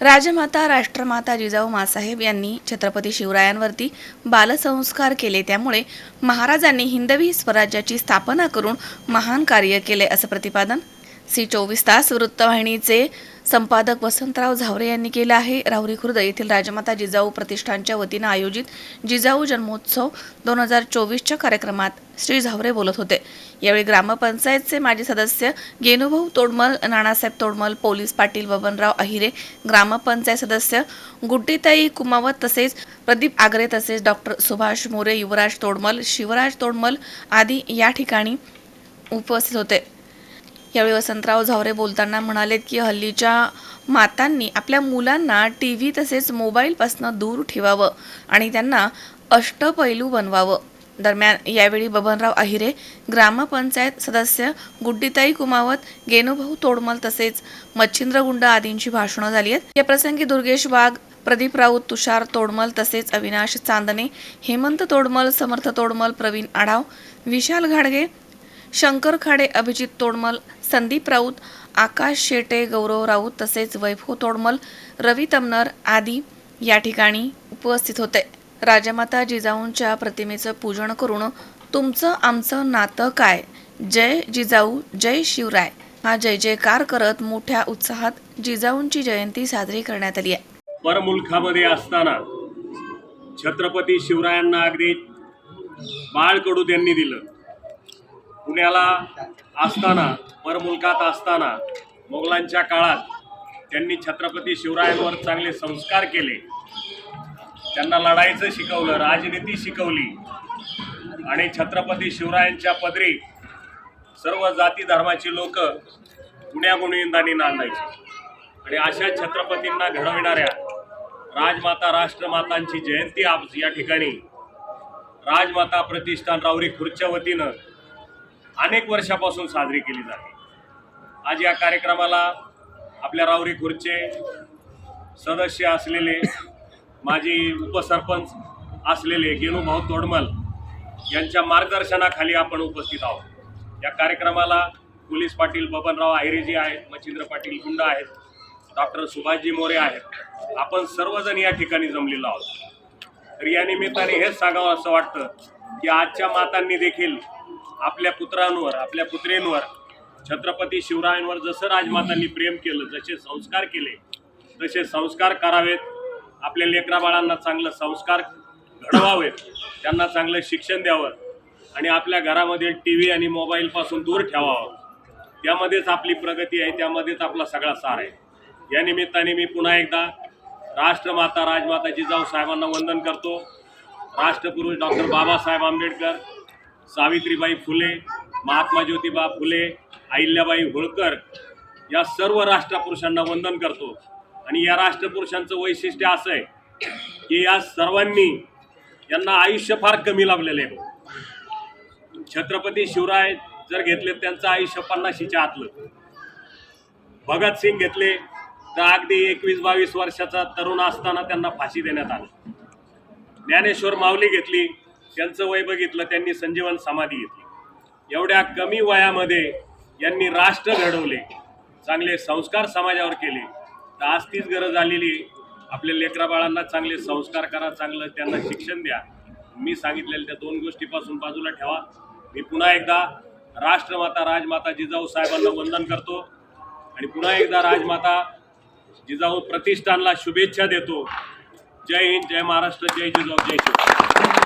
राजमाता राष्ट्रमाता जिजाऊ मासाहेब यांनी छत्रपती शिवरायांवरती बालसंस्कार केले. त्यामुळे महाराजांनी हिंदवी स्वराज्याची स्थापना करून महान कार्य केले असं प्रतिपादन सी चोवीस तास वृत्तवाहिनीचे संपादक वसंतराव झावरे यांनी केलं आहे. राहुरी खुर्द येथील राजमाता जिजाऊ प्रतिष्ठानच्या वतीनं आयोजित जिजाऊ जन्मोत्सव दोन हजार चोवीसच्या कार्यक्रमात श्री झावरे बोलत होते. यावेळी ग्रामपंचायतचे माजी सदस्य गेनुभाऊ तोडमल नानासाहेब तोडमल पोलीस पाटील बबनराव अहिरे ग्रामपंचायत सदस्य गुड्डीताई कुमावत तसेच प्रदीप आगरे तसेच डॉक्टर सुभाष मोरे युवराज तोडमल शिवराज तोडमल आदी या ठिकाणी उपस्थित होते. यावेळी वसंतराव झावरे बोलताना म्हणालेत की हल्लीच्या मातांनी आपल्या मुलांना टी व्ही तसेच मोबाईलपासनं दूर ठेवावं आणि त्यांना अष्टपैलू बनवावं. दरम्यान यावेळी बबनराव अहिरे ग्रामपंचायत सदस्य गुड्डीताई कुमावत गेनुभाऊ तोडमल तसेच मच्छिंद्र गुंड आदींची भाषणं झाली आहेत. या प्रसंगी दुर्गेश वाघ प्रदीप राऊत तुषार तोडमल तसेच अविनाश चांदणे हेमंत तोडमल समर्थ तोडमल प्रवीण आढाव विशाल घाडगे शंकर खाडे अभिजित तोडमल संदीप राऊत आकाश शेटे गौरव राऊत तसेच वैभव तोडमल रवी तमनर आदी या ठिकाणी उपस्थित होते. राजमाता जिजाऊंच्या प्रतिमेचं पूजन करून तुमचं आमचं नातं काय? जय जिजाऊ जय शिवराय. हा जय जयकार करत मोठ्या उत्साहात जिजाऊंची जयंती साजरी करण्यात आली आहे. परमुलखामध्ये असताना छत्रपती शिवरायांना अगदी बाळकडू त्यांनी दिलं. पुण्याला असताना परमुलकात असताना मोगलांच्या काळात त्यांनी छत्रपती शिवरायांवर चांगले संस्कार केले. त्यांना लढायचं शिकवलं राजनीती शिकवली. आणि छत्रपती शिवरायांच्या पदरी सर्व जाती धर्माची लोक गुण्यागुणविंदांनी नांदायची. आणि अशा छत्रपतींना घडविणाऱ्या राजमाता राष्ट्रमातांची जयंती आज या ठिकाणी. राजमाता प्रतिष्ठान रावरी खुर्च्या वतीनं अनेक वर्षापासून साजरी केली जाते. आज या कार्यक्रमाला आपल्या रावरी खुर्चे सदस्य असलेले माजी उपसरपंच असलेले गेणूभाऊ तोडमल यांच्या मार्गदर्शनाखाली आपण उपस्थित आहोत. या कार्यक्रमाला पोलीस पाटील बबनराव आहिरेजी आहेत मच्छिंद्र पाटील गुंड आहेत डॉक्टर सुभाषजी मोरे आहेत. आपण सर्वजण या ठिकाणी जमलेलो आहोत. तर या निमित्ताने हेच सांगावं असं वाटतं की आजच्या मातांनी देखील आपल्या पुत्रांवर आपल्या पुत्रेंवर छत्रपती शिवरायांवर जसं राजमातांनी प्रेम केलं जसे संस्कार केले तसे संस्कार करावेत. आपल्या लेकरा बाळांना चांगलं संस्कार घडवावेत. त्यांना चांगलं शिक्षण द्यावं. आणि आपल्या घरामध्ये टी व्ही आणि मोबाईलपासून दूर ठेवावं. त्यामध्येच आपली प्रगती आहे त्यामध्येच आपला सगळा सार आहे. या निमित्ताने मी पुन्हा एकदा राष्ट्रमाता राजमाता जिजाऊ साहेबांना वंदन करतो. राष्ट्रपुरुष डॉक्टर बाबासाहेब आंबेडकर सावित्रीबाई फुले महात्मा ज्योतिबा फुले अहिल्याबाई होळकर या सर्व राष्ट्रपुरुषांना वंदन करतो. आणि या राष्ट्रपुरुषांचं वैशिष्ट्य असं आहे की या सर्वांनी यांना आयुष्य फार कमी लाभलेलं आहे. छत्रपती शिवराय जर घेतले त्यांचं आयुष्य पन्नाशीच्या आतलं. भगतसिंग घेतले तर अगदी एकवीस बावीस वर्षाचा तरुण असताना त्यांना फाशी देण्यात आली. ज्ञानेश्वर माऊली घेतली त्यांचं वय बघितलं त्यांनी संजीवन समाधी घेतली. एवढ्या कमी वयामध्ये यांनी राष्ट्र घडवले चांगले संस्कार समाजावर केले. तर आज तीच गरज आलेली आपल्या लेकराबाळांना चांगले संस्कार करा चांगलं त्यांना शिक्षण द्या. मी सांगितलेल्या त्या दोन गोष्टीपासून बाजूला ठेवा. मी पुन्हा एकदा राष्ट्रमाता राजमाता जिजाऊ साहेबांना वंदन करतो आणि पुन्हा एकदा राजमाता जिजाऊ प्रतिष्ठानला शुभेच्छा देतो. जय हिंद जय महाराष्ट्र जय जिजाऊ जय शिवराय.